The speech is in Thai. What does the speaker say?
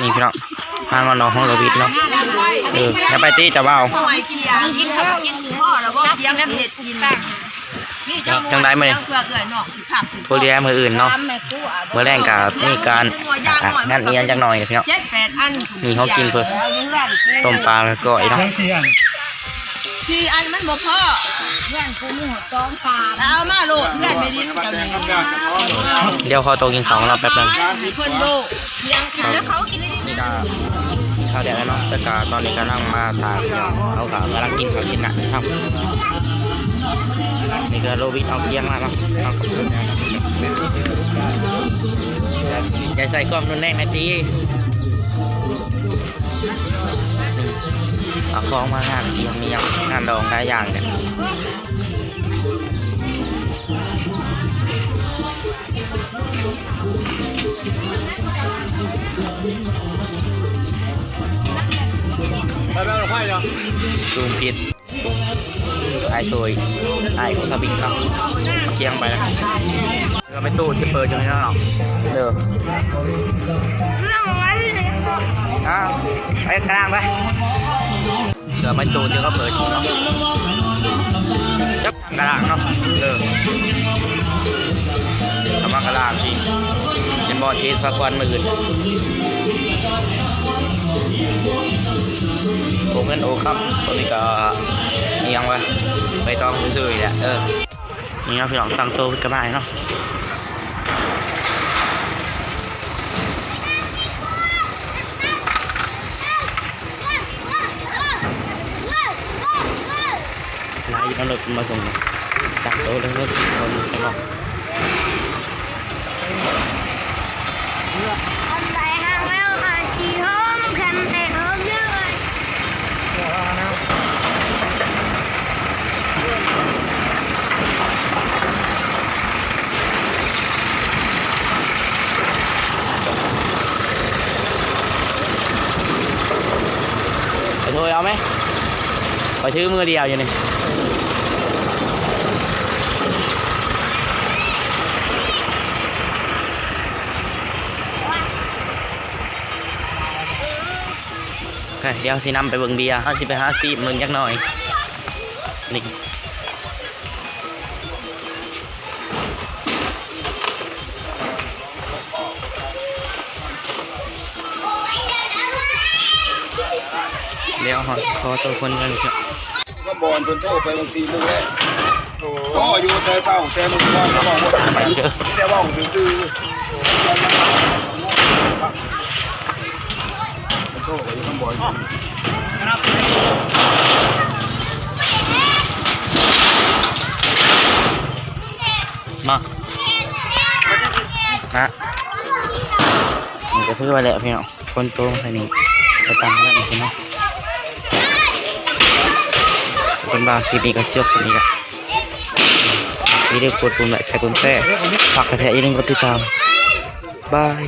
นี่พี่น้องทามันน้องห้องกระวิดเนาะเอออย่าไปตีจะเบากินข้าวกินพ่อแล้วบ่ยังนั่นเห็ดกินจังจังได้ไหมเพื่อเกิดน้องสิผักสิโปรเลียมืออื่นเนาะเมื่อแรงกับนี่การงานเอียนจังหน่อยพี่น้องเจ็ดแปดอันนี่เขากินเพื่อต้มปลาก็ไอ้เนาะสี่อันมันบ่พอเพื่อนกูมีหัวจ้องปลาเอามาโหลดเพื่อนไปลิ้นกันเลยเดี๋ยวขอตัวกินของเราแป๊บนึงเพื่อนโลเลี้ยงขาแล้วเขากิน นี่ก็ข้าวแดงแล้วเนาะแต่กาตอนนี้กำลังมาตากเกี่ยเขากำลังกินข้าวกินหนักครับนี่ก็โรบิทเอาเคียงมาเนาะเอากับเพื่อนนะอย่าใส่กล้องนุ่นแรงนะจีเอาของมางานเอียงมียังงานดองได้อย่างเนี่ย ไปไปเราไฟเนาะซูมผิดไอ้ตัวไอ้คนขับบินเนาะเอาเคียงไปแล้วก็ไม่ตู้ที่เปิดอยู่นี่เนาะเด้อเรื่องไว้เลยอ้าวไปกลางไปเดี๋ยวไม่ตู้ที่เขาเปิดอยู่เนาะจับกระลางเนาะเด้อ อลทีสักวันมืออื่นโอ้เงินโอ้ครับตัวนี้ก็เอียงไปไปต้องซื่อๆนี่แหละเออนี่เนาะพี่น้องตั้งโต๊ะกันได้เนาะนายเอารถมาส่งจากโต๊ะแล้วรถคนจะบอก คนไหนห้างแล้วค่ะขี่ห้องแคมเตะห้องเยอะเลย ไป โทยเอาไหมขอชื่อมือเดียวอยู่นี่โอเคเดี๋ยวสินำไปเบิ่งเบียร์ห้าสิบไปห้าสิบมึงยักหน่อยนี่ เดี๋ยวขอขอตัวคนกันครับก็บอลจนโทษไปบางทีมึงเลยก็อยู่แต่เศร้าแต่มึงบอลก็บอกว่าไปเจอแต่ว่าผมคือโทษอยู่ข้างบนมาฮะมันจะเพื่อไปแหละพี่น้องคนโตมาใส่นี่ไปตังค์แล้วนี่เนาะ คนบ้าคลิปนี้ก็เชื่อคนนี้กันนี่เรียกกดปุ่มไหนใส่ปุ่มแท้ฝากกระแทกอย่าลืมกดติดตามบาย